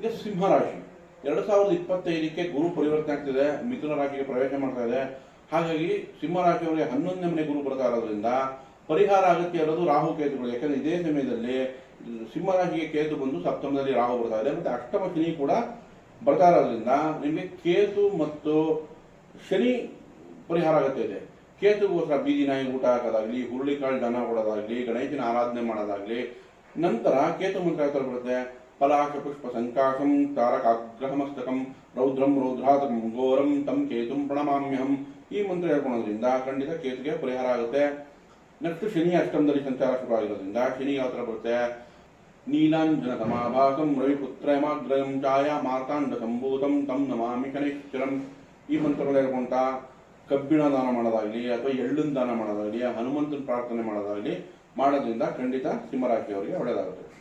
ಈಗ ಸಿಂಹರಾಶಿ ಎರಡು ಸಾವಿರದ ಇಪ್ಪತ್ತೈದಕ್ಕೆ ಗುರು ಪರಿವರ್ತನೆ ಆಗ್ತಿದೆ, ಮಿಥುನ ರಾಶಿಗೆ ಪ್ರವೇಶ ಮಾಡ್ತಾ ಇದೆ. ಹಾಗಾಗಿ ಸಿಂಹರಾಶಿಯವರಿಗೆ ಹನ್ನೊಂದನೇ ಮನೆ ಗುರು ಬರ್ತಾ ಇರೋದ್ರಿಂದ ಪರಿಹಾರ ಅಗತ್ಯ ಇರೋದು ರಾಹು ಕೇತುಗಳು. ಯಾಕಂದ್ರೆ ಇದೇ ಸಮಯದಲ್ಲಿ ಸಿಂಹರಾಶಿಗೆ ಕೇತು ಬಂದು ಸಪ್ತಮದಲ್ಲಿ ರಾಹು ಬರ್ತಾ ಇದೆ. ಮತ್ತೆ ಅಷ್ಟಮ ಶನಿ ಕೂಡ ಬರ್ತಾ ಇರೋದ್ರಿಂದ ನಿಮಗೆ ಕೇತು ಮತ್ತು ಶನಿ ಪರಿಹಾರ ಅಗತ್ಯ ಇದೆ. ಕೇತುಗೋಸ್ಕರ ಬೀದಿ ನಾಯಿ ಊಟ ಹಾಕೋದಾಗಲಿ, ಹುರುಳಿಕಾಳು ದನ ಕೊಡೋದಾಗಲಿ, ಗಣೇಶನ ಆರಾಧನೆ ಮಾಡೋದಾಗ್ಲಿ ನಂತರ ಕೇತು ಮಂತ್ರ ಥರ ಬರುತ್ತೆ. ಪಲಾಶ ಪುಷ್ಪ ಸಂಕಾಶಂ ತಾರಕಾಗ್ರಹಮಸ್ತಕಂ ರೌದ್ರಂ ರೌದ್ರಾತಕಂ ಘೋರಂ ತಂ ಕೇತುಂ ಪ್ರಣಮಾಮ್ಯಹಂ. ಈ ಮಂತ್ರ ಹೇಳ್ಕೊಳೋದ್ರಿಂದ ಖಂಡಿತ ಕೇತುಗೆ ಪರಿಹಾರ ಆಗುತ್ತೆ. ನೆಕ್ಸ್ಟ್ ಶನಿ ಅಷ್ಟಮದಲ್ಲಿ ಸಂಚಾರ ಶುರು ಆಗಿರೋದ್ರಿಂದ ಶನಿ ಯಾವ ಥರ ಬರುತ್ತೆ? ನೀಲಾಂಜನ ಸಮಾಭಾಸಂ ರವಿಪುತ್ರಯಮಾಗ್ರಯಂ ಛಾಯಾ ಮಾರ್ತಾಂಡ ಸಂಭೂತಂ ತಂ ನಮಾಮಿ ಕನೇಶ್ವರಂ ಈ ಮಂತ್ರಗಳು ಹೇಳ್ಕೊಂತ ಕಬ್ಬಿಣ ದಾನ ಮಾಡೋದಾಗ್ಲಿ ಅಥವಾ ಎಳ್ಳಿನ ದಾನ ಮಾಡೋದಾಗಲಿ, ಹನುಮಂತನ ಪ್ರಾರ್ಥನೆ ಮಾಡೋದಾಗ್ಲಿ ಮಾಡೋದ್ರಿಂದ ಖಂಡಿತ ಸಿಂಹರಾಶಿಯವರಿಗೆ ಒಳ್ಳೆಯದಾಗುತ್ತೆ